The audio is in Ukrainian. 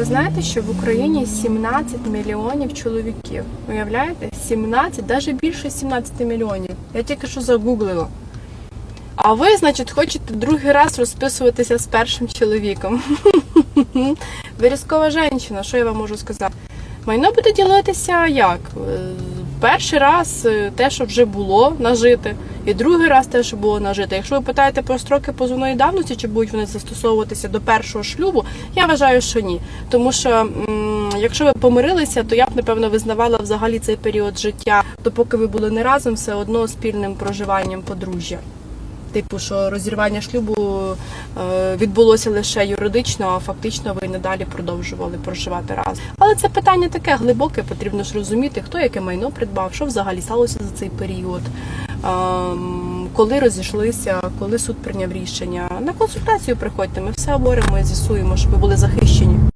Ви знаєте, що в Україні 17 мільйонів чоловіків. Уявляєте? 17, навіть більше 17 мільйонів. Я тільки що загуглила. А ви, значить, хочете другий раз розписуватися з першим чоловіком. Ви різкова жінка, що я вам можу сказати? Майно буде ділитися як? Перший раз е, те, що вже було нажите, і другий раз те, що було нажите. Якщо ви питаєте про строки позовної давності, чи будуть вони застосовуватися до першого шлюбу, я вважаю, що ні. Тому що м, якщо ви помирилися, то я б напевно визнавала взагалі цей період життя, допоки ви були не разом, все одно спільним проживанням подружжя. Типу, що розірвання шлюбу е, відбулося лише юридично, а фактично ви надалі продовжували проживати разом. Але це питання таке глибоке, потрібно ж розуміти, хто яке майно придбав, що взагалі сталося за цей період, ем, коли розійшлися, коли суд прийняв рішення. На консультацію приходьте, ми все оборемо і з'ясуємо, щоб ви були захищені.